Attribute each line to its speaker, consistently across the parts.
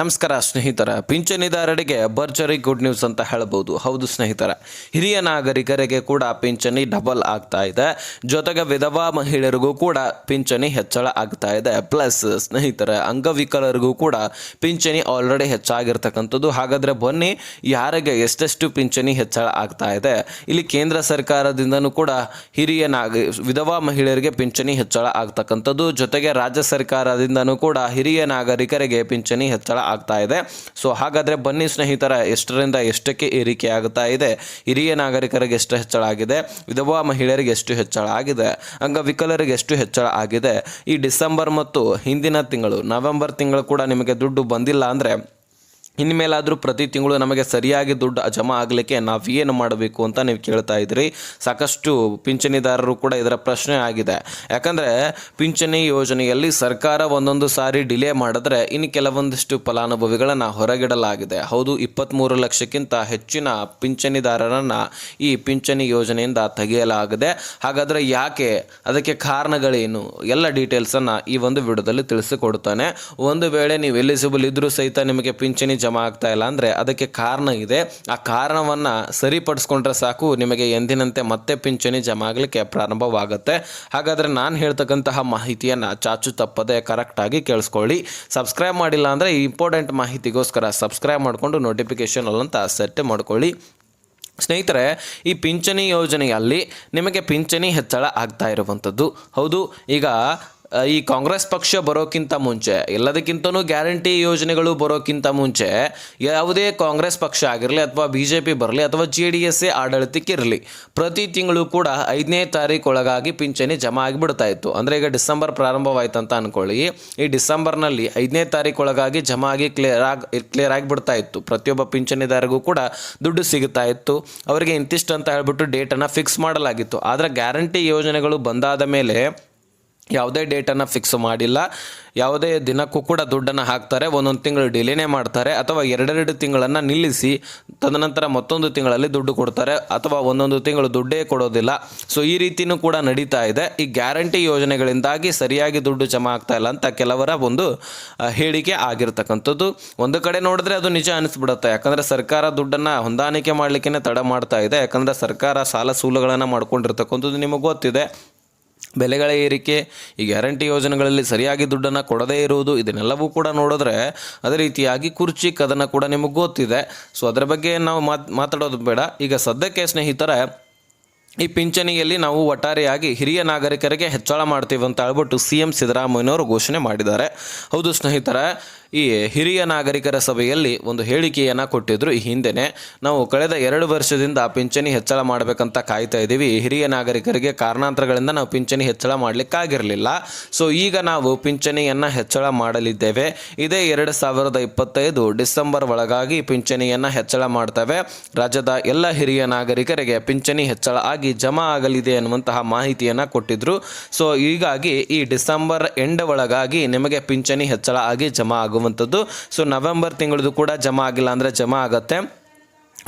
Speaker 1: ನಮಸ್ಕಾರ ಸ್ನೇಹಿತರ ಪಿಂಚಣಿದಾರರಿಗೆ ಭರ್ಜರಿ ಗುಡ್ ನ್ಯೂಸ್ ಅಂತ ಹೇಳ್ಬೋದು. ಹೌದು ಸ್ನೇಹಿತರ, ಹಿರಿಯ ನಾಗರಿಕರಿಗೆ ಕೂಡ ಪಿಂಚಣಿ ಡಬಲ್ ಆಗ್ತಾ ಇದೆ. ಜೊತೆಗೆ ವಿಧವಾ ಮಹಿಳೆಯರಿಗೂ ಕೂಡ ಪಿಂಚಣಿ ಹೆಚ್ಚಳ ಆಗ್ತಾ ಇದೆ. ಪ್ಲಸ್ ಸ್ನೇಹಿತರ, ಅಂಗವಿಕಲರಿಗೂ ಕೂಡ ಪಿಂಚಣಿ ಆಲ್ರೆಡಿ ಹೆಚ್ಚಾಗಿರ್ತಕ್ಕಂಥದ್ದು. ಹಾಗಾದರೆ ಬನ್ನಿ, ಯಾರಿಗೆ ಎಷ್ಟೆಷ್ಟು ಪಿಂಚಣಿ ಹೆಚ್ಚಳ ಆಗ್ತಾ ಇದೆ. ಇಲ್ಲಿ ಕೇಂದ್ರ ಸರ್ಕಾರದಿಂದನೂ ಕೂಡ ಹಿರಿಯ ನಾಗ, ವಿಧವಾ ಮಹಿಳೆಯರಿಗೆ ಪಿಂಚಣಿ ಹೆಚ್ಚಳ ಆಗ್ತಕ್ಕಂಥದ್ದು. ಜೊತೆಗೆ ರಾಜ್ಯ ಸರ್ಕಾರದಿಂದನೂ ಕೂಡ ಹಿರಿಯ ನಾಗರಿಕರಿಗೆ ಪಿಂಚಣಿ ಹೆಚ್ಚಳ ಆಗ್ತಾ ಇದೆ. ಸೊ ಹಾಗಾದರೆ ಬನ್ನಿ ಸ್ನೇಹಿತರ, ಎಷ್ಟರಿಂದ ಎಷ್ಟಕ್ಕೆ ಏರಿಕೆ ಆಗ್ತಾ ಇದೆ? ಹಿರಿಯ ನಾಗರಿಕರಿಗೆ ಎಷ್ಟು ಹೆಚ್ಚಳ ಆಗಿದೆ? ವಿಧವಾ ಮಹಿಳೆಯರಿಗೆ ಎಷ್ಟು ಹೆಚ್ಚಳ ಆಗಿದೆ? ಅಂಗವಿಕಲರಿಗೆ ಎಷ್ಟು ಹೆಚ್ಚಳ ಆಗಿದೆ? ಈ ಡಿಸೆಂಬರ್ ಮತ್ತು ಹಿಂದಿನ ತಿಂಗಳು, ನವೆಂಬರ್ ತಿಂಗಳು ಕೂಡ ನಿಮಗೆ ದುಡ್ಡು ಬಂದಿಲ್ಲ ಅಂದರೆ ಇನ್ಮೇಲಾದರೂ ಪ್ರತಿ ತಿಂಗಳು ನಮಗೆ ಸರಿಯಾಗಿ ದುಡ್ಡು ಜಮಾ ಆಗಲಿಕ್ಕೆ ನಾವು ಏನು ಮಾಡಬೇಕು ಅಂತ ನೀವು ಕೇಳ್ತಾ ಇದ್ದೀರಿ ಸಾಕಷ್ಟು ಪಿಂಚಣಿದಾರರು ಕೂಡ ಇದರ ಪ್ರಶ್ನೆ ಆಗಿದೆ. ಯಾಕಂದರೆ ಪಿಂಚಣಿ ಯೋಜನೆಯಲ್ಲಿ ಸರ್ಕಾರ ಒಂದೊಂದು ಸಾರಿ ಡಿಲೇ ಮಾಡಿದ್ರೆ ಇನ್ನು ಕೆಲವೊಂದಿಷ್ಟು ಫಲಾನುಭವಿಗಳನ್ನು ಹೊರಗಿಡಲಾಗಿದೆ. ಹೌದು ಇಪ್ಪತ್ತ್ಮೂರು ಲಕ್ಷಕ್ಕಿಂತ ಹೆಚ್ಚಿನ ಪಿಂಚಣಿದಾರರನ್ನು ಈ ಪಿಂಚಣಿ ಯೋಜನೆಯಿಂದ ತೆಗೆಯಲಾಗಿದೆ. ಹಾಗಾದರೆ ಯಾಕೆ? ಅದಕ್ಕೆ ಕಾರಣಗಳೇನು? ಎಲ್ಲ ಡೀಟೇಲ್ಸನ್ನು ಈ ಒಂದು ವಿಡಿಯೋದಲ್ಲಿ ತಿಳಿಸಿಕೊಡ್ತಾನೆ. ಒಂದು ವೇಳೆ ನೀವು ಎಲಿಜಿಬಲ್ ಇದ್ದರೂ ಸಹಿತ ನಿಮಗೆ ಪಿಂಚಣಿ ಜಮಾ ಆಗ್ತಾ ಇಲ್ಲ. ಅಂದರೆ ಅದಕ್ಕೆ ಕಾರಣ ಇದೆ. ಆ ಕಾರಣವನ್ನು ಸರಿಪಡಿಸ್ಕೊಂಡ್ರೆ ಸಾಕು. ನಿಮಗೆ ಎಂದಿನಂತೆ ಮತ್ತೆ ಪಿಂಚಣಿ ಜಮಾ ಆಗಲಿಕ್ಕೆ ಪ್ರಾರಂಭವಾಗುತ್ತೆ. ಹಾಗಾದರೆ ನಾನು ಹೇಳ್ತಕ್ಕಂತಹ ಮಾಹಿತಿಯನ್ನು ಚಾಚು ತಪ್ಪದೆ ಕರೆಕ್ಟಾಗಿ ಕೇಳಿಸ್ಕೊಳ್ಳಿ. ಸಬ್ಸ್ಕ್ರೈಬ್ ಮಾಡಿಲ್ಲ ಅಂದರೆ ಇಂಪಾರ್ಟೆಂಟ್ ಮಾಹಿತಿಗೋಸ್ಕರ ಸಬ್ಸ್ಕ್ರೈಬ್ ಮಾಡಿಕೊಂಡು ನೋಟಿಫಿಕೇಷನ್ ಅಲ್ಲಂತ ಸೆಟ್ ಮಾಡ್ಕೊಳ್ಳಿ. ಸ್ನೇಹಿತರೆ, ಈ ಪಿಂಚಣಿ ಯೋಜನೆಯಲ್ಲಿ ನಿಮಗೆ ಪಿಂಚಣಿ ಹೆಚ್ಚಳ ಆಗ್ತಾ ಇರುವಂಥದ್ದು. ಹೌದು, ಈಗ ಈ ಕಾಂಗ್ರೆಸ್ ಪಕ್ಷ ಬರೋಕ್ಕಿಂತ ಮುಂಚೆ, ಎಲ್ಲದಕ್ಕಿಂತನೂ ಗ್ಯಾರಂಟಿ ಯೋಜನೆಗಳು ಬರೋಕ್ಕಿಂತ ಮುಂಚೆ, ಯಾವುದೇ ಕಾಂಗ್ರೆಸ್ ಪಕ್ಷ ಆಗಿರಲಿ ಅಥವಾ ಬಿ ಜೆ ಪಿ ಬರಲಿ ಅಥವಾ ಜೆ ಡಿ ಎಸ್ ಆಡಳಿತಕ್ಕಿರಲಿ, ಪ್ರತಿ ತಿಂಗಳು ಕೂಡ ಐದನೇ ತಾರೀಕು ಒಳಗಾಗಿ ಪಿಂಚಣಿ ಜಮಾ ಆಗಿಬಿಡ್ತಾ ಇತ್ತು. ಅಂದರೆ ಈಗ ಡಿಸೆಂಬರ್ ಪ್ರಾರಂಭವಾಯ್ತು ಅಂತ ಅಂದ್ಕೊಳ್ಳಿ ಈ ಡಿಸೆಂಬರ್ನಲ್ಲಿ ಐದನೇ ತಾರೀಕು ಒಳಗಾಗಿ ಜಮಾ ಆಗಿ ಕ್ಲಿಯರ್ ಆಗಿ, ಕ್ಲಿಯರ್ ಆಗಿಬಿಡ್ತಾ ಇತ್ತು. ಪ್ರತಿಯೊಬ್ಬ ಪಿಂಚಣಿದಾರಿಗೂ ಕೂಡ ದುಡ್ಡು ಸಿಗುತ್ತಾ ಇತ್ತು. ಅವರಿಗೆ ಇಂತಿಷ್ಟು ಅಂತ ಹೇಳ್ಬಿಟ್ಟು ಡೇಟನ್ನು ಫಿಕ್ಸ್ ಮಾಡಲಾಗಿತ್ತು. ಆದರೆ ಗ್ಯಾರಂಟಿ ಯೋಜನೆಗಳು ಬಂದಾದ ಮೇಲೆ ಯಾವುದೇ ಡೇಟನ್ನು ಫಿಕ್ಸ್ ಮಾಡಿಲ್ಲ. ಯಾವುದೇ ದಿನಕ್ಕೂ ಕೂಡ ದುಡ್ಡನ್ನು ಹಾಕ್ತಾರೆ. ಒಂದೊಂದು ತಿಂಗಳು ಡಿಲೇನೇ ಮಾಡ್ತಾರೆ. ಅಥವಾ ಎರಡೆರಡು ತಿಂಗಳನ್ನು ನಿಲ್ಲಿಸಿ, ತದನಂತರ ಮತ್ತೊಂದು ತಿಂಗಳಲ್ಲಿ ದುಡ್ಡು ಕೊಡ್ತಾರೆ. ಅಥವಾ ಒಂದೊಂದು ತಿಂಗಳು ದುಡ್ಡೇ ಕೊಡೋದಿಲ್ಲ. ಸೊ ಈ ರೀತಿಯೂ ಕೂಡ ನಡೀತಾ ಇದೆ. ಈ ಗ್ಯಾರಂಟಿ ಯೋಜನೆಗಳಿಂದಾಗಿ ಸರಿಯಾಗಿ ದುಡ್ಡು ಜಮಾ ಆಗ್ತಾ ಇಲ್ಲ ಅಂತ ಕೆಲವರ ಒಂದು ಹೇಳಿಕೆ ಆಗಿರ್ತಕ್ಕಂಥದ್ದು. ಒಂದು ಕಡೆ ನೋಡಿದ್ರೆ ಅದು ನಿಜ ಅನಿಸ್ಬಿಡುತ್ತೆ. ಯಾಕಂದರೆ ಸರ್ಕಾರ ದುಡ್ಡನ್ನು ಹೊಂದಾಣಿಕೆ ಮಾಡಲಿಕ್ಕೆ ತಡ ಮಾಡ್ತಾ ಇದೆ. ಯಾಕಂದರೆ ಸರ್ಕಾರ ಸಾಲ ಸೂಲಗಳನ್ನು ಮಾಡ್ಕೊಂಡಿರ್ತಕ್ಕಂಥದ್ದು ನಿಮಗೆ ಗೊತ್ತಿದೆ. ಬೆಲೆಗಳ ಏರಿಕೆ, ಈ ಗ್ಯಾರಂಟಿ ಯೋಜನೆಗಳಲ್ಲಿ ಸರಿಯಾಗಿ ದುಡ್ಡನ್ನು ಕೊಡದೇ ಇರುವುದು, ಇದನ್ನೆಲ್ಲವೂ ಕೂಡ ನೋಡಿದ್ರೆ ಅದೇ ರೀತಿಯಾಗಿ ಕುರ್ಚಿ, ಕದನ ಕೂಡ ನಿಮಗೆ ಗೊತ್ತಿದೆ. ಸೊ ಅದರ ಬಗ್ಗೆ ನಾವು ಮಾತ್, ಮಾತಾಡೋದು ಬೇಡ. ಈಗ ಸದ್ಯಕ್ಕೆ ಸ್ನೇಹಿತರೆ, ಈ ಪಿಂಚಣಿಯಲ್ಲಿ ನಾವು ಒಟ್ಟಾರೆಯಾಗಿ ಹಿರಿಯ ನಾಗರಿಕರಿಗೆ ಹೆಚ್ಚಳ ಮಾಡ್ತೀವಿ ಅಂತ ಹೇಳ್ಬಿಟ್ಟು ಸಿ ಎಂ ಸಿದ್ದರಾಮಯ್ಯನವರು ಘೋಷಣೆ ಮಾಡಿದ್ದಾರೆ. ಹೌದು ಸ್ನೇಹಿತರೆ ಈ ಹಿರಿಯ ನಾಗರಿಕರ ಸಭೆಯಲ್ಲಿ ಒಂದು ಹೇಳಿಕೆಯನ್ನು ಕೊಟ್ಟಿದ್ರು. ಈ ಹಿಂದೆನೆ ನಾವು ಕಳೆದ ಎರಡು ವರ್ಷದಿಂದ ಪಿಂಚಣಿ ಹೆಚ್ಚಳ ಮಾಡಬೇಕಂತ ಕಾಯ್ತಾ ಇದ್ದೀವಿ. ಹಿರಿಯ ನಾಗರಿಕರಿಗೆ ಕಾರಣಾಂತರಗಳಿಂದ ನಾವು ಪಿಂಚಣಿ ಹೆಚ್ಚಳ ಮಾಡಲಿಕ್ಕಾಗಿರಲಿಲ್ಲ. ಸೊ ಈಗ ನಾವು ಪಿಂಚಣಿಯನ್ನು ಹೆಚ್ಚಳ ಮಾಡಲಿದ್ದೇವೆ. ಇದೇ ಎರಡು ಸಾವಿರದ ಇಪ್ಪತ್ತೈದು ಡಿಸೆಂಬರ್ ಒಳಗಾಗಿ ಪಿಂಚಣಿಯನ್ನು ಹೆಚ್ಚಳ ಮಾಡ್ತೇವೆ. ರಾಜ್ಯದ ಎಲ್ಲ ಹಿರಿಯ ನಾಗರಿಕರಿಗೆ ಪಿಂಚಣಿ ಹೆಚ್ಚಳ ಆಗಿ ಜಮಾ ಆಗಲಿದೆ ಎನ್ನುವಂತಹ ಮಾಹಿತಿಯನ್ನು ಕೊಟ್ಟಿದ್ರು. ಸೊ ಹೀಗಾಗಿ ಈ ಡಿಸೆಂಬರ್ ಎಂಡ್ ಒಳಗಾಗಿ ನಿಮಗೆ ಪಿಂಚಣಿ ಹೆಚ್ಚಳ ಆಗಿ ಜಮಾ ಆಗುವಂಥದ್ದು ಸೊ ನವೆಂಬರ್ ತಿಂಗಳದು ಕೂಡ ಜಮಾ ಆಗಿಲ್ಲ ಅಂದರೆ ಜಮಾ ಆಗತ್ತೆ.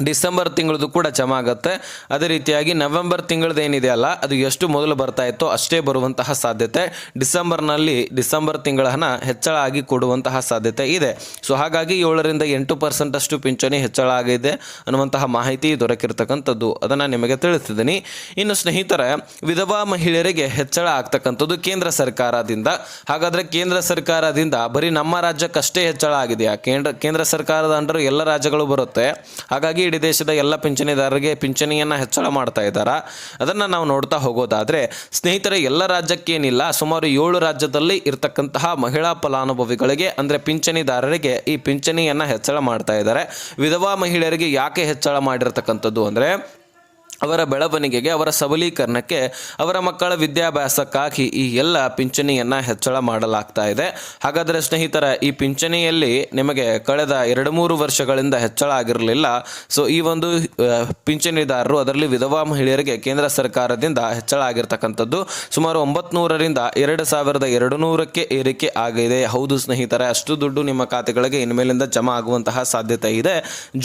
Speaker 1: ಡಿಸೆಂಬರ್ ತಿಂಗಳದು ಕೂಡ ಜಮಾ ಆಗುತ್ತೆ ಅದೇ ರೀತಿಯಾಗಿ ನವೆಂಬರ್ ತಿಂಗಳದ್ದು ಏನಿದೆ ಅಲ್ಲ, ಅದು ಎಷ್ಟು ಮೊದಲು ಬರ್ತಾ ಇತ್ತೋ ಅಷ್ಟೇ ಬರುವಂತಹ ಸಾಧ್ಯತೆ. ಡಿಸೆಂಬರ್ನಲ್ಲಿ ಡಿಸೆಂಬರ್ ತಿಂಗಳ ಹೆಚ್ಚಳ ಆಗಿ ಕೊಡುವಂತಹ ಸಾಧ್ಯತೆ ಇದೆ. ಸೊ ಹಾಗಾಗಿ ಏಳರಿಂದ ಎಂಟು ಪರ್ಸೆಂಟ್ ಅಷ್ಟು ಪಿಂಚಣಿ ಹೆಚ್ಚಳ ಆಗಿದೆ ಅನ್ನುವಂತಹ ಮಾಹಿತಿ ದೊರಕಿರ್ತಕ್ಕಂಥದ್ದು ಅದನ್ನು ನಿಮಗೆ ತಿಳಿಸ್ತಿದ್ದೀನಿ. ಇನ್ನು ಸ್ನೇಹಿತರೆ, ವಿಧವಾ ಮಹಿಳೆಯರಿಗೆ ಹೆಚ್ಚಳ ಆಗ್ತಕ್ಕಂಥದ್ದು ಕೇಂದ್ರ ಸರ್ಕಾರದಿಂದ. ಹಾಗಾದರೆ ಕೇಂದ್ರ ಸರ್ಕಾರದಿಂದ ಬರೀ ನಮ್ಮ ರಾಜ್ಯಕ್ಕಷ್ಟೇ ಹೆಚ್ಚಳ ಆಗಿದೆಯಾ? ಕೇಂದ್ರ ಕೇಂದ್ರ ಸರ್ಕಾರದ ಅಂಡರು ಎಲ್ಲ ರಾಜ್ಯಗಳು ಬರುತ್ತೆ. ಹಾಗಾಗಿ ಇಡೀ ದೇಶದ ಎಲ್ಲ ಪಿಂಚಣಿದಾರರಿಗೆ ಪಿಂಚಣಿಯನ್ನು ಹೆಚ್ಚಳ ಮಾಡ್ತಾ ಇದ್ದಾರಾ? ಅದನ್ನು ನಾವು ನೋಡ್ತಾ ಹೋಗೋದಾದರೆ, ಸ್ನೇಹಿತರೆ, ಎಲ್ಲ ರಾಜ್ಯಕ್ಕೇನಿಲ್ಲ, ಸುಮಾರು ಏಳು ರಾಜ್ಯದಲ್ಲಿ ಇರತಕ್ಕಂತಹ ಮಹಿಳಾ ಫಲಾನುಭವಿಗಳಿಗೆ, ಅಂದರೆ ಪಿಂಚಣಿದಾರರಿಗೆ ಈ ಪಿಂಚಣಿಯನ್ನು ಹೆಚ್ಚಳ ಮಾಡ್ತಾ ಇದ್ದಾರೆ. ವಿಧವಾ ಮಹಿಳೆಯರಿಗೆ ಯಾಕೆ ಹೆಚ್ಚಳ ಮಾಡಿರ್ತಕ್ಕಂಥದ್ದು ಅಂದರೆ ಅವರ ಬೆಳವಣಿಗೆಗೆ, ಅವರ ಸಬಲೀಕರಣಕ್ಕೆ, ಅವರ ಮಕ್ಕಳ ವಿದ್ಯಾಭ್ಯಾಸಕ್ಕಾಗಿ ಈ ಎಲ್ಲ ಪಿಂಚಣಿಯನ್ನು ಹೆಚ್ಚಳ ಮಾಡಲಾಗ್ತಾ ಇದೆ. ಹಾಗಾದರೆ ಸ್ನೇಹಿತರ, ಈ ಪಿಂಚಣಿಯಲ್ಲಿ ನಿಮಗೆ ಕಳೆದ ಎರಡು ಮೂರು ವರ್ಷಗಳಿಂದ ಹೆಚ್ಚಳ ಆಗಿರಲಿಲ್ಲ. ಸೊ ಈ ಒಂದು ಪಿಂಚಣಿದಾರರು, ಅದರಲ್ಲಿ ವಿಧವಾ ಮಹಿಳೆಯರಿಗೆ ಕೇಂದ್ರ ಸರ್ಕಾರದಿಂದ ಹೆಚ್ಚಳ ಆಗಿರ್ತಕ್ಕಂಥದ್ದು ಸುಮಾರು ಒಂಬತ್ನೂರರಿಂದ ಎರಡು ಸಾವಿರದ ಎರಡು ನೂರಕ್ಕೆ ಏರಿಕೆ ಆಗಿದೆ. ಹೌದು ಸ್ನೇಹಿತರೆ, ಅಷ್ಟು ದುಡ್ಡು ನಿಮ್ಮ ಖಾತೆಗಳಿಗೆ ಇನ್ಮೇಲಿಂದ ಜಮಾ ಆಗುವಂತಹ ಸಾಧ್ಯತೆ ಇದೆ.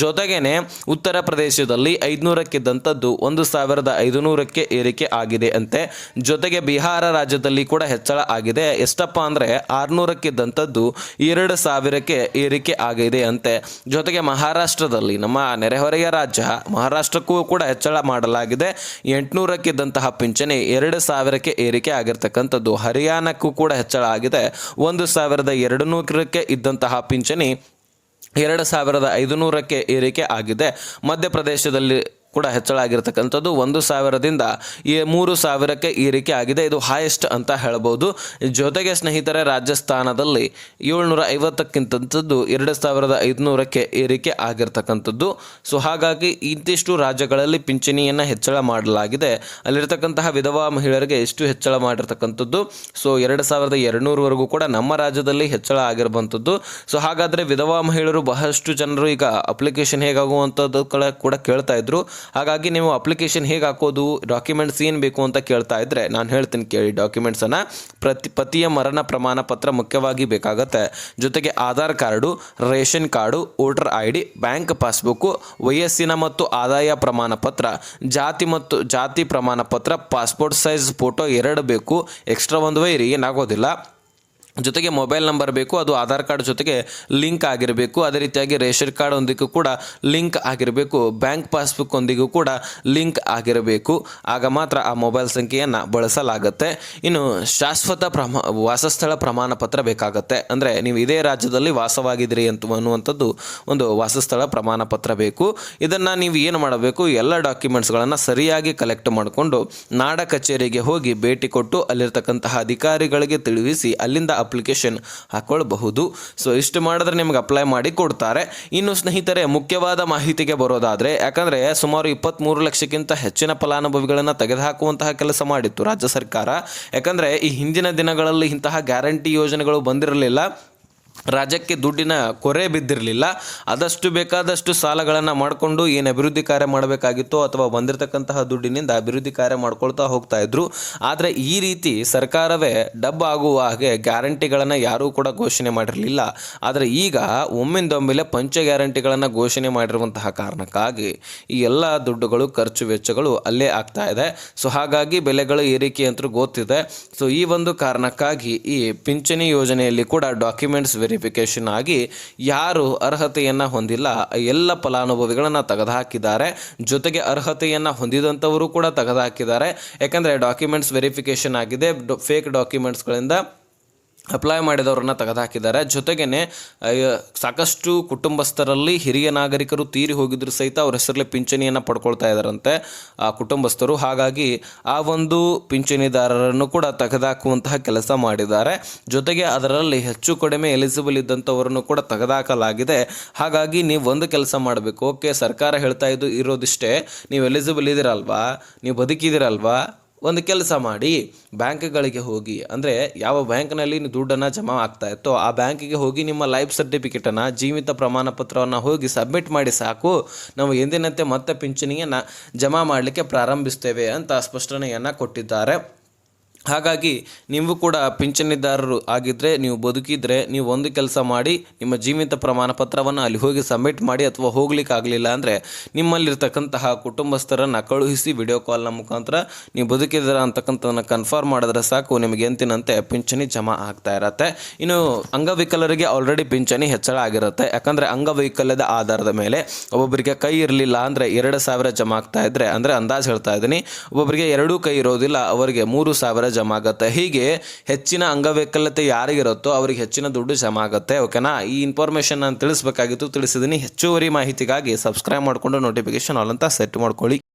Speaker 1: ಜೊತೆಗೇನೆ, ಉತ್ತರ ಪ್ರದೇಶದಲ್ಲಿ ಐದುನೂರಕ್ಕಿದ್ದಂಥದ್ದು ಒಂದು ಸಾವಿರದ ಐದುನೂರಕ್ಕೆ ಏರಿಕೆ ಆಗಿದೆ ಅಂತೆ. ಜೊತೆಗೆ ಬಿಹಾರ ರಾಜ್ಯದಲ್ಲಿ ಕೂಡ ಹೆಚ್ಚಳ ಆಗಿದೆ. ಎಷ್ಟಪ್ಪ ಅಂದರೆ ಆರುನೂರಕ್ಕಿದ್ದಂಥದ್ದು ಎರಡು ಸಾವಿರಕ್ಕೆ ಏರಿಕೆ ಆಗಿದೆ ಅಂತೆ. ಜೊತೆಗೆ ಮಹಾರಾಷ್ಟ್ರದಲ್ಲಿ ನಮ್ಮ ನೆರೆಹೊರೆಯ ರಾಜ್ಯ ಮಹಾರಾಷ್ಟ್ರಕ್ಕೂ ಕೂಡ ಹೆಚ್ಚಳ ಮಾಡಲಾಗಿದೆ. ಎಂಟುನೂರಕ್ಕಿದ್ದಂತಹ ಪಿಂಚಣಿ ಎರಡು ಸಾವಿರಕ್ಕೆ ಏರಿಕೆ ಆಗಿರ್ತಕ್ಕಂಥದ್ದು. ಹರಿಯಾಣಕ್ಕೂ ಕೂಡ ಹೆಚ್ಚಳ ಆಗಿದೆ. ಒಂದು ಸಾವಿರದ ಎರಡು ನೂರಕ್ಕೆ ಇದ್ದಂತಹ ಪಿಂಚಣಿ ಎರಡು ಸಾವಿರದ ಐದುನೂರಕ್ಕೆ ಏರಿಕೆ ಆಗಿದೆ. ಮಧ್ಯಪ್ರದೇಶದಲ್ಲಿ ಕೂಡ ಹೆಚ್ಚಳ ಆಗಿರ್ತಕ್ಕಂಥದ್ದು ಒಂದು ಸಾವಿರದಿಂದ ಈ ಮೂರು ಸಾವಿರಕ್ಕೆ ಏರಿಕೆ ಆಗಿದೆ. ಇದು ಹೈಯೆಸ್ಟ್ ಅಂತ ಹೇಳ್ಬೋದು. ಜೊತೆಗೆ ಸ್ನೇಹಿತರೆ, ರಾಜಸ್ಥಾನದಲ್ಲಿ ಏಳ್ನೂರ ಐವತ್ತಕ್ಕಿಂತದ್ದು ಎರಡು ಸಾವಿರದ ಐದುನೂರಕ್ಕೆ ಏರಿಕೆ ಆಗಿರ್ತಕ್ಕಂಥದ್ದು. ಸೊ ಹಾಗಾಗಿ ಇಂತಿಷ್ಟು ರಾಜ್ಯಗಳಲ್ಲಿ ಪಿಂಚಣಿಯನ್ನು ಹೆಚ್ಚಳ ಮಾಡಲಾಗಿದೆ. ಅಲ್ಲಿರ್ತಕ್ಕಂತಹ ವಿಧವಾ ಮಹಿಳೆಯರಿಗೆ ಎಷ್ಟು ಹೆಚ್ಚಳ ಮಾಡಿರ್ತಕ್ಕಂಥದ್ದು. ಸೊ ಎರಡು ಸಾವಿರದ ಎರಡುನೂರವರೆಗೂ ಕೂಡ ನಮ್ಮ ರಾಜ್ಯದಲ್ಲಿ ಹೆಚ್ಚಳ ಆಗಿರುವಂಥದ್ದು ಸೊ ಹಾಗಾದರೆ ವಿಧವಾ ಮಹಿಳೆಯರು ಬಹಳಷ್ಟು ಜನರು ಈಗ ಅಪ್ಲಿಕೇಶನ್ ಹೇಗಾಗುವಂಥದ್ದು ಕಡೆ ಕೂಡ ಕೇಳ್ತಾ ಇದ್ರು. ಹಾಗಾಗಿ ನೀವು ಅಪ್ಲಿಕೇಶನ್ ಹೇಗೆ ಹಾಕೋದು ಡಾಕ್ಯುಮೆಂಟ್ಸ್ ಏನು ಬೇಕು ಅಂತ ಕೇಳ್ತಾ ಇದ್ರೆ ನಾನು ಹೇಳ್ತೀನಿ ಕೇಳಿ ಡಾಕ್ಯುಮೆಂಟ್ಸನ್ನು ಪ್ರತಿ ಪತಿಯ ಮರಣ ಪ್ರಮಾಣ ಪತ್ರ ಮುಖ್ಯವಾಗಿ ಬೇಕಾಗತ್ತೆ. ಜೊತೆಗೆ Aadhaar card, ration card, voter I D, bank passbook ವಯಸ್ಸಿನ ಮತ್ತು ಆದಾಯ ಪ್ರಮಾಣ ಪತ್ರ, ಜಾತಿ ಮತ್ತು ಜಾತಿ ಪ್ರಮಾಣ ಪತ್ರ, ಪಾಸ್ಪೋರ್ಟ್ ಸೈಜ್ ಫೋಟೋ ಎರಡು ಬೇಕು. ಎಕ್ಸ್ಟ್ರಾ ಒಂದು ವೈರಿ ಏನಾಗೋದಿಲ್ಲ. ಜೊತೆಗೆ ಮೊಬೈಲ್ ನಂಬರ್ ಬೇಕು, ಅದು ಆಧಾರ್ ಕಾರ್ಡ್ ಜೊತೆಗೆ ಲಿಂಕ್ ಆಗಿರಬೇಕು. ಅದೇ ರೀತಿಯಾಗಿ ರೇಷನ್ ಕಾರ್ಡ್ ಒಂದಿಗೂ ಕೂಡ ಲಿಂಕ್ ಆಗಿರಬೇಕು. ಬ್ಯಾಂಕ್ ಪಾಸ್ಬುಕ್ ಒಂದಿಗೂ ಕೂಡ ಲಿಂಕ್ ಆಗಿರಬೇಕು. ಆಗ ಮಾತ್ರ ಆ ಮೊಬೈಲ್ ಸಂಖ್ಯೆಯನ್ನು ಬಳಸಲಾಗುತ್ತೆ. ಇನ್ನು ಶಾಶ್ವತ ಪ್ರಮಾ, ವಾಸಸ್ಥಳ ಪ್ರಮಾಣ ಪತ್ರ ಬೇಕಾಗುತ್ತೆ. ಅಂದರೆ ನೀವು ಇದೇ ರಾಜ್ಯದಲ್ಲಿ ವಾಸವಾಗಿದ್ದೀರಿ ಅಂತ ಅನ್ನುವಂಥದ್ದು ಒಂದು ವಾಸಸ್ಥಳ ಪ್ರಮಾಣ ಪತ್ರ ಬೇಕು. ಇದನ್ನು ನೀವು ಏನು ಮಾಡಬೇಕು? ಎಲ್ಲ ಡಾಕ್ಯುಮೆಂಟ್ಸ್ಗಳನ್ನು ಸರಿಯಾಗಿ ಕಲೆಕ್ಟ್ ಮಾಡಿಕೊಂಡು ನಾಡ ಕಚೇರಿಗೆ ಹೋಗಿ ಭೇಟಿ ಕೊಟ್ಟು ಅಲ್ಲಿರ್ತಕ್ಕಂತಹ ಅಧಿಕಾರಿಗಳಿಗೆ ತಿಳಿಸಿ ಅಲ್ಲಿಂದ ಅಪ್ಲಿಕೇಶನ್ ಹಾಕ್ಕೊಳ್ಬಹುದು ಸೊ ಇಷ್ಟು ಮಾಡಿದ್ರೆ ನಿಮ್ಗೆ ಅಪ್ಲೈ ಮಾಡಿ ಕೊಡ್ತಾರೆ. ಇನ್ನು ಸ್ನೇಹಿತರೆ, ಮುಖ್ಯವಾದ ಮಾಹಿತಿಗೆ ಬರೋದಾದರೆ, ಯಾಕಂದರೆ ಸುಮಾರು ಇಪ್ಪತ್ತ್ಮೂರು ಲಕ್ಷಕ್ಕಿಂತ ಹೆಚ್ಚಿನ ಫಲಾನುಭವಿಗಳನ್ನು ತೆಗೆದುಹಾಕುವಂತಹ ಕೆಲಸ ಮಾಡಿತ್ತು ರಾಜ್ಯ ಸರ್ಕಾರ. ಯಾಕಂದರೆ ಈ ಹಿಂದಿನ ದಿನಗಳಲ್ಲಿ ಇಂತಹ ಗ್ಯಾರಂಟಿ ಯೋಜನೆಗಳು ಬಂದಿರಲಿಲ್ಲ. ರಾಜ್ಯಕ್ಕೆ ದುಡ್ಡಿನ ಕೊರೆ ಬಿದ್ದಿರಲಿಲ್ಲ. ಆದಷ್ಟು ಬೇಕಾದಷ್ಟು ಸಾಲಗಳನ್ನು ಮಾಡಿಕೊಂಡು ಏನು ಅಭಿವೃದ್ಧಿ ಕಾರ್ಯ ಮಾಡಬೇಕಾಗಿತ್ತು ಅಥವಾ ಬಂದಿರತಕ್ಕಂತಹ ದುಡ್ಡಿನಿಂದ ಅಭಿವೃದ್ಧಿ ಕಾರ್ಯ ಮಾಡ್ಕೊಳ್ತಾ ಹೋಗ್ತಾ ಇದ್ರು. ಆದರೆ ಈ ರೀತಿ ಸರ್ಕಾರವೇ ಡಬ್ ಆಗುವ ಹಾಗೆ ಗ್ಯಾರಂಟಿಗಳನ್ನು ಯಾರೂ ಕೂಡ ಘೋಷಣೆ ಮಾಡಿರಲಿಲ್ಲ. ಆದರೆ ಈಗ ಒಮ್ಮಿಂದೊಮ್ಮೆಲೆ ಪಂಚ ಗ್ಯಾರಂಟಿಗಳನ್ನು ಘೋಷಣೆ ಮಾಡಿರುವಂತಹ ಕಾರಣಕ್ಕಾಗಿ ಈ ಎಲ್ಲ ದುಡ್ಡುಗಳು, ಖರ್ಚು ವೆಚ್ಚಗಳು ಅಲ್ಲೇ ಆಗ್ತಾ ಇದೆ. ಸೊ ಹಾಗಾಗಿ ಬೆಲೆಗಳು ಏರಿಕೆ ಅಂತೂ ಗೊತ್ತಿದೆ. ಸೊ ಈ ಒಂದು ಕಾರಣಕ್ಕಾಗಿ ಈ ಪಿಂಚಣಿ ಯೋಜನೆಯಲ್ಲಿ ಕೂಡ ಡಾಕ್ಯುಮೆಂಟ್ಸ್ ವೆರಿಫಿಕೇಷನ್ ಆಗಿ ಯಾರು ಅರ್ಹತೆಯನ್ನು ಹೊಂದಿಲ್ಲ, ಎಲ್ಲ ಫಲಾನುಭವಿಗಳನ್ನು ತೆಗೆದುಹಾಕಿದ್ದಾರೆ. ಜೊತೆಗೆ ಅರ್ಹತೆಯನ್ನು ಹೊಂದಿದಂಥವರು ಕೂಡ ತೆಗೆದುಹಾಕಿದ್ದಾರೆ. ಯಾಕಂದರೆ ಡಾಕ್ಯುಮೆಂಟ್ಸ್ ವೆರಿಫಿಕೇಷನ್ ಆಗಿದೆ ಫೇಕ್ ಡಾಕ್ಯುಮೆಂಟ್ಸ್ಗಳಿಂದ ಅಪ್ಲೈ ಮಾಡಿದವರನ್ನು ತೆಗೆದುಹಾಕಿದ್ದಾರೆ. ಅಯ್ಯ, ಸಾಕಷ್ಟು ಕುಟುಂಬಸ್ಥರಲ್ಲಿ ಹಿರಿಯ ನಾಗರಿಕರು ತೀರಿ ಹೋಗಿದ್ರು ಸಹಿತ ಅವ್ರ ಹೆಸರಲ್ಲಿ ಪಿಂಚಣಿಯನ್ನು ಪಡ್ಕೊಳ್ತಾ ಇದ್ದಾರಂತೆ ಆ ಕುಟುಂಬಸ್ಥರು. ಹಾಗಾಗಿ ಆ ಒಂದು ಪಿಂಚಣಿದಾರರನ್ನು ಕೂಡ ತೆಗೆದುಹಾಕುವಂತಹ ಕೆಲಸ ಮಾಡಿದ್ದಾರೆ. ಜೊತೆಗೆ ಅದರಲ್ಲಿ ಹೆಚ್ಚು ಕಡಿಮೆ ಎಲಿಜಿಬಲ್ ಇದ್ದಂಥವರನ್ನು ಕೂಡ ತೆಗೆದುಹಾಕಲಾಗಿದೆ. ಹಾಗಾಗಿ ನೀವು ಒಂದು ಕೆಲಸ ಮಾಡಬೇಕು. ಓಕೆ ಸರ್ಕಾರ ಹೇಳ್ತಾ ಇದ್ದು ಇರೋದಿಷ್ಟೇ. ನೀವು ಎಲಿಜಿಬಲ್ ಇದ್ದೀರಲ್ವಾ? ನೀವು ಬದುಕಿದ್ದೀರಲ್ವಾ? ಒಂದು ಕೆಲಸ ಮಾಡಿ ಬ್ಯಾಂಕ್ಗಳಿಗೆ ಹೋಗಿ, ಅಂದರೆ ಯಾವ ಬ್ಯಾಂಕ್ನಲ್ಲಿ ದುಡ್ಡನ್ನು ಜಮಾ ಆಗ್ತಾ ಇತ್ತೋ ಆ ಬ್ಯಾಂಕಿಗೆ ಹೋಗಿ ನಿಮ್ಮ ಲೈಫ್ ಸರ್ಟಿಫಿಕೇಟನ್ನು, ಜೀವಿತ ಪ್ರಮಾಣ ಪತ್ರವನ್ನು ಹೋಗಿ ಸಬ್ಮಿಟ್ ಮಾಡಿ ಸಾಕು. ನಾವು ಎಂದಿನಂತೆ ಮತ್ತೆ ಪಿಂಚಣಿಯನ್ನು ಜಮಾ ಮಾಡಲಿಕ್ಕೆ ಪ್ರಾರಂಭಿಸ್ತೇವೆ ಅಂತ ಸ್ಪಷ್ಟನೆಯನ್ನು ಕೊಟ್ಟಿದ್ದಾರೆ. ಹಾಗಾಗಿ ನೀವು ಕೂಡ ಪಿಂಚಣಿದಾರರು ಆಗಿದ್ದರೆ ನೀವು ಬದುಕಿದ್ರೆ ನೀವು ಒಂದು ಕೆಲಸ ಮಾಡಿ ನಿಮ್ಮ ಜೀವಿತ ಪ್ರಮಾಣ ಪತ್ರವನ್ನು ಅಲ್ಲಿ ಹೋಗಿ ಸಬ್ಮಿಟ್ ಮಾಡಿ ಅಥವಾ ಹೋಗ್ಲಿಕ್ಕೆ ಆಗಲಿಲ್ಲ ಅಂದರೆ ನಿಮ್ಮಲ್ಲಿರ್ತಕ್ಕಂತಹ ಕುಟುಂಬಸ್ಥರನ್ನು ಕಳುಹಿಸಿ ವಿಡಿಯೋ ಕಾಲ್ನ ಮುಖಾಂತರ ನೀವು ಬದುಕಿದ್ದೀರ ಅಂತಕ್ಕಂಥದ್ದನ್ನು ಕನ್ಫರ್ಮ್ ಮಾಡಿದ್ರೆ ಸಾಕು, ನಿಮಗೆ ಎಂತಿನಂತೆ ಪಿಂಚಣಿ ಜಮಾ ಆಗ್ತಾ ಇರತ್ತೆ. ಇನ್ನು ಅಂಗವಿಕಲರಿಗೆ ಆಲ್ರೆಡಿ ಪಿಂಚಣಿ ಹೆಚ್ಚಳ ಆಗಿರುತ್ತೆ. ಯಾಕಂದರೆ ಅಂಗವೈಕಲ್ಯದ ಆಧಾರದ ಮೇಲೆ ಒಬ್ಬೊಬ್ಬರಿಗೆ ಕೈ ಇರಲಿಲ್ಲ ಅಂದರೆ ಎರಡು ಸಾವಿರ ಜಮಾ ಆಗ್ತಾ ಇದ್ದರೆ ಅಂದರೆ ಅಂದಾಜು ಹೇಳ್ತಾ ಇದ್ದೀನಿ ಒಬ್ಬೊಬ್ಬರಿಗೆ ಎರಡೂ ಕೈ ಇರೋದಿಲ್ಲ, ಅವರಿಗೆ ಮೂರು ಸಾವಿರ ಜಮಾ ಆಗುತ್ತೆ ಹೀಗೆ ಹೆಚ್ಚಿನ ಅಂಗವೈಕಲ್ಯತೆ ಯಾರಿಗಿರುತ್ತೋ ಅವ್ರಿಗೆ ಹೆಚ್ಚಿನ ದುಡ್ಡು ಜಮಾ ಆಗುತ್ತೆ ಓಕೆನಾ? ಈ ಇನ್ಫಾರ್ಮೇಷನ್ ನಾನು ತಿಳಿಸ್ಬೇಕಾಗಿತ್ತು ತಿಳಿಸಿದ್ದೀನಿ ಹೆಚ್ಚುವರಿ ಮಾಹಿತಿಗಾಗಿ ಸಬ್ಸ್ಕ್ರೈಬ್ ಮಾಡಿಕೊಂಡು ನೋಟಿಫಿಕೇಶನ್ ಆಲ್ ಅಂತ ಸೆಟ್ ಮಾಡ್ಕೊಳ್ಳಿ.